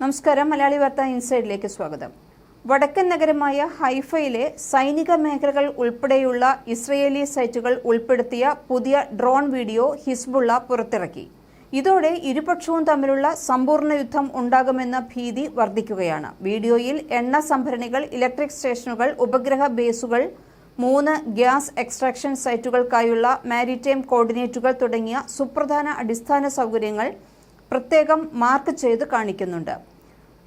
നമസ്കാരം മലയാളി വാർത്ത ഇൻസൈഡിലേക്ക് സ്വാഗതം. വടക്കൻ നഗരമായ ഹൈഫയിലെ സൈനിക മേഖലകൾ ഉൾപ്പെടെയുള്ള ഇസ്രയേലി സൈറ്റുകൾ ഉൾപ്പെടുത്തിയ പുതിയ ഡ്രോൺ വീഡിയോ ഹിസ്ബുള്ള പുറത്തിറക്കി. ഇതോടെ ഇരുപക്ഷവും തമ്മിലുള്ള സമ്പൂർണ യുദ്ധം ഉണ്ടാകുമെന്ന ഭീതി വർദ്ധിക്കുകയാണ്. വീഡിയോയിൽ എണ്ണ സംഭരണികൾ ഇലക്ട്രിക് സ്റ്റേഷനുകൾ ഉപഗ്രഹ ബേസുകൾ മൂന്ന് ഗ്യാസ് എക്സ്ട്രാക്ഷൻ സൈറ്റുകൾക്കായുള്ള മാരിടൈം കോർഡിനേറ്റുകൾ തുടങ്ങിയ സുപ്രധാന അടിസ്ഥാന സൗകര്യങ്ങൾ പ്രത്യേകം മാർക്ക് ചെയ്ത് കാണിക്കുന്നുണ്ട്.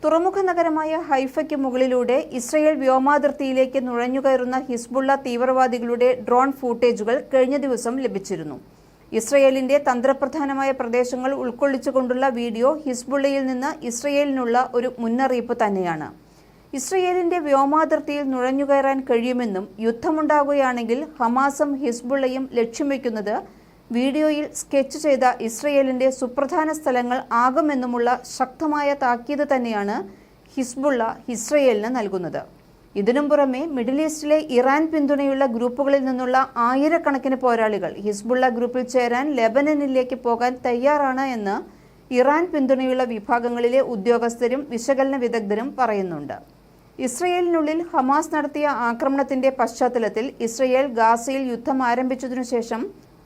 തുറമുഖ നഗരമായ ഹൈഫയ്ക്ക് മുകളിലൂടെ ഇസ്രയേൽ വ്യോമാതിർത്തിയിലേക്ക് നുഴഞ്ഞുകയറുന്ന ഹിസ്ബുള്ള തീവ്രവാദികളുടെ ഡ്രോൺ ഫൂട്ടേജുകൾ കഴിഞ്ഞ ദിവസം ലഭിച്ചിരുന്നു. ഇസ്രയേലിന്റെ തന്ത്രപ്രധാനമായ പ്രദേശങ്ങൾ ഉൾക്കൊള്ളിച്ചുകൊണ്ടുള്ള വീഡിയോ ഹിസ്ബുള്ളയിൽ നിന്ന് ഇസ്രയേലിനുള്ള ഒരു മുന്നറിയിപ്പ് തന്നെയാണ്. ഇസ്രയേലിന്റെ വ്യോമാതിർത്തിയിൽ നുഴഞ്ഞുകയറാൻ കഴിയുമെന്നും യുദ്ധമുണ്ടാകുകയാണെങ്കിൽ ഹമാസും ഹിസ്ബുള്ളയും ലക്ഷ്യം വയ്ക്കുന്നത് വീഡിയോയിൽ സ്കെച്ച് ചെയ്ത ഇസ്രയേലിന്റെ സുപ്രധാന സ്ഥലങ്ങൾ ആകുമെന്നുമുള്ള ശക്തമായ താക്കീത് തന്നെയാണ് ഹിസ്ബുള്ള ഇസ്രയേലിന് നൽകുന്നത്. ഇതിനും പുറമെ മിഡിൽ ഈസ്റ്റിലെ ഇറാൻ പിന്തുണയുള്ള ഗ്രൂപ്പുകളിൽ നിന്നുള്ള ആയിരക്കണക്കിന് പോരാളികൾ ഹിസ്ബുള്ള ഗ്രൂപ്പിൽ ചേരാൻ ലെബനനിലേക്ക് പോകാൻ തയ്യാറാണ് എന്ന് ഇറാൻ പിന്തുണയുള്ള വിഭാഗങ്ങളിലെ ഉദ്യോഗസ്ഥരും വിശകലന വിദഗ്ധരും പറയുന്നുണ്ട്. ഇസ്രയേലിനുള്ളിൽ ഹമാസ് നടത്തിയ ആക്രമണത്തിന്റെ പശ്ചാത്തലത്തിൽ ഇസ്രയേൽ ഗാസയിൽ യുദ്ധം ആരംഭിച്ചതിനു ശേഷം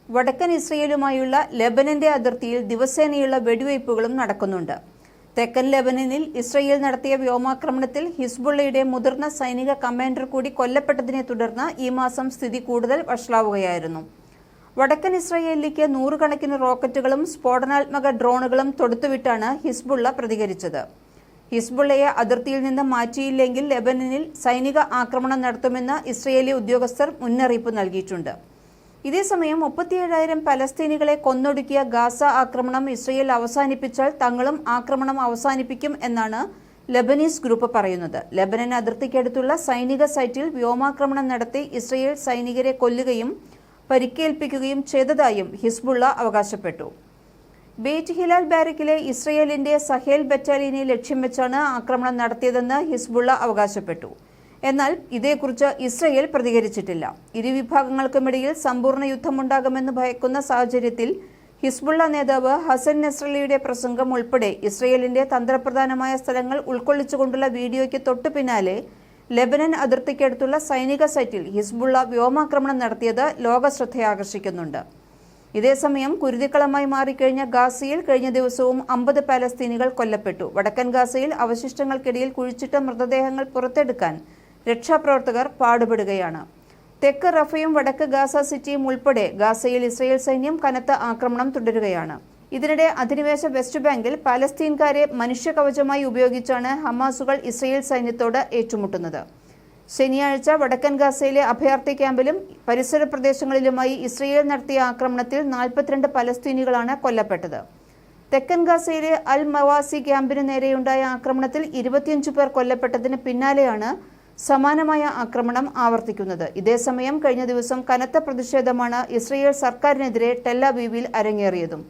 വടക്കൻ ഇസ്രയേലുമായുള്ള ലെബനന്റെ അതിർത്തിയിൽ ദിവസേനയുള്ള വെടിവയ്പ്പുകളും നടക്കുന്നുണ്ട്. തെക്കൻ ലെബനനിൽ ഇസ്രയേൽ നടത്തിയ വ്യോമാക്രമണത്തിൽ ഹിസ്ബുള്ളയുടെ മുതിർന്ന സൈനിക കമാൻഡർ കൂടി കൊല്ലപ്പെട്ടതിനെ തുടർന്ന് ഈ മാസം സ്ഥിതി കൂടുതൽ വഷളാവുകയായിരുന്നു. വടക്കൻ ഇസ്രയേലിലേക്ക് നൂറുകണക്കിന് റോക്കറ്റുകളും സ്ഫോടനാത്മക ഡ്രോണുകളും തൊടുത്തുവിട്ടാണ് ഹിസ്ബുള്ള പ്രതികരിച്ചത്. ഹിസ്ബുള്ളയെ അതിർത്തിയിൽ നിന്ന് മാറ്റിയില്ലെങ്കിൽ ലെബനനിൽ സൈനിക ആക്രമണം നടത്തുമെന്ന് ഇസ്രയേലി ഉദ്യോഗസ്ഥർ മുന്നറിയിപ്പ് നൽകിയിട്ടുണ്ട്. ഇതേസമയം മുപ്പത്തിയേഴായിരം പലസ്തീനികളെ കൊന്നൊടുക്കിയ ഗാസ ആക്രമണം ഇസ്രയേൽ അവസാനിപ്പിച്ചാൽ തങ്ങളും ആക്രമണം അവസാനിപ്പിക്കും എന്നാണ് ലെബനീസ് ഗ്രൂപ്പ് പറയുന്നത്. ലെബനൻ അതിർത്തിക്കടുത്തുള്ള സൈനിക സൈറ്റിൽ വ്യോമാക്രമണം നടത്തി ഇസ്രയേൽ സൈനികരെ കൊല്ലുകയും പരിക്കേൽപ്പിക്കുകയും ചെയ്തതായും ഹിസ്ബുള്ള അവകാശപ്പെട്ടു. ബേറ്റ് ഹിലാൽ ബാരക്കിലെ ഇസ്രയേലിന്റെ സഹേൽ ബറ്റാലിയനെ ലക്ഷ്യം വെച്ചാണ് ആക്രമണം നടത്തിയതെന്ന് ഹിസ്ബുള്ള അവകാശപ്പെട്ടു. എന്നാൽ ഇതേക്കുറിച്ച് ഇസ്രയേൽ പ്രതികരിച്ചിട്ടില്ല. ഇരുവിഭാഗങ്ങൾക്കുമിടയിൽ സമ്പൂർണ യുദ്ധമുണ്ടാകുമെന്ന് ഭയക്കുന്ന സാഹചര്യത്തിൽ ഹിസ്ബുള്ള നേതാവ് ഹസൻ നസ്രലിയുടെ പ്രസംഗം ഉൾപ്പെടെ ഇസ്രയേലിന്റെ തന്ത്രപ്രധാനമായ സ്ഥലങ്ങൾ ഉൾക്കൊള്ളിച്ചുകൊണ്ടുള്ള വീഡിയോയ്ക്ക് തൊട്ടു പിന്നാലെ ലെബനൻ അതിർത്തിക്കടുത്തുള്ള സൈനിക സൈറ്റിൽ ഹിസ്ബുള്ള വ്യോമാക്രമണം നടത്തിയത് ലോക ശ്രദ്ധയാകർഷിക്കുന്നുണ്ട്. ഇതേസമയം കുരുതിക്കളമായി മാറിക്കഴിഞ്ഞ ഗാസയിൽ കഴിഞ്ഞ ദിവസവും അമ്പത് പാലസ്തീനികൾ കൊല്ലപ്പെട്ടു. വടക്കൻ ഗാസയിൽ അവശിഷ്ടങ്ങൾക്കിടയിൽ കുഴിച്ചിട്ട മൃതദേഹങ്ങൾ പുറത്തെടുക്കാൻ രക്ഷാപ്രവർത്തകർ പാടുപെടുകയാണ്. തെക്ക് റഫയും വടക്ക് ഗാസ സിറ്റിയും ഉൾപ്പെടെ ഗാസയിൽ ഇസ്രയേൽ സൈന്യം കനത്ത ആക്രമണം തുടരുകയാണ്. ഇതിനിടെ അധിനിവേശ വെസ്റ്റ് ബാങ്കിൽ പാലസ്തീൻകാരെ മനുഷ്യകവചമായി ഉപയോഗിച്ചാണ് ഹമാസുകൾ ഇസ്രയേൽ സൈന്യത്തോട് ഏറ്റുമുട്ടുന്നത്. ശനിയാഴ്ച വടക്കൻ ഗാസയിലെ അഭയാർത്ഥി ക്യാമ്പിലും പരിസര പ്രദേശങ്ങളിലുമായി ഇസ്രയേൽ നടത്തിയ ആക്രമണത്തിൽ നാൽപ്പത്തിരണ്ട് പലസ്തീനികളാണ് കൊല്ലപ്പെട്ടത്. തെക്കൻ ഗാസയിലെ അൽ മവാസി ക്യാമ്പിന് നേരെയുണ്ടായ ആക്രമണത്തിൽ ഇരുപത്തിയഞ്ചു പേർ കൊല്ലപ്പെട്ടതിന് പിന്നാലെയാണ് സമാനമായ ആക്രമണം ആവർത്തിക്കുന്നത്. ഇതേസമയം കഴിഞ്ഞ ദിവസം കനത്ത പ്രതിഷേധമാണ് ഇസ്രയേൽ സർക്കാരിനെതിരെ ടെല്ലാബീവിൽ അരങ്ങേറിയതും.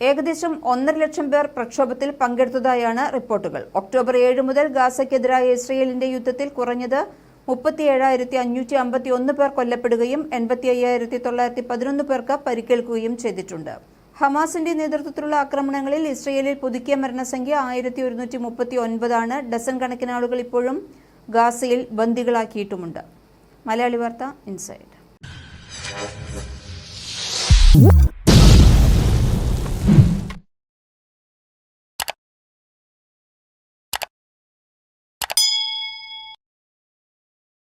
ഏകദേശം ഒന്നര ലക്ഷം പേർ പ്രക്ഷോഭത്തിൽ പങ്കെടുത്തതായാണ് റിപ്പോർട്ടുകൾ. ഒക്ടോബർ ഏഴ് മുതൽ ഗാസയ്ക്കെതിരായ ഇസ്രയേലിന്റെ യുദ്ധത്തിൽ കുറഞ്ഞത് മുപ്പത്തിയേഴായിരത്തി അഞ്ഞൂറ്റി അമ്പത്തി ഒന്ന് പേർ കൊല്ലപ്പെടുകയും എൺപത്തി അയ്യായിരത്തി തൊള്ളായിരത്തി പതിനൊന്ന് പേർക്ക് പരിക്കേൽക്കുകയും ചെയ്തിട്ടുണ്ട്. ഹമാസിന്റെ നേതൃത്വത്തിലുള്ള ആക്രമണങ്ങളിൽ ഇസ്രയേലിൽ പുതുക്കിയ മരണസംഖ്യ ആയിരത്തി ഒരുന്നൂറ്റി മുപ്പത്തി ഒൻപതാണ് ഡസൻ കണക്കിന് ആളുകൾ ഇപ്പോഴും ഗാസയിൽ ബന്ദികളാക്കിയിട്ടുമുണ്ട്. മലയാളി വാർത്ത ഇൻസൈഡ്.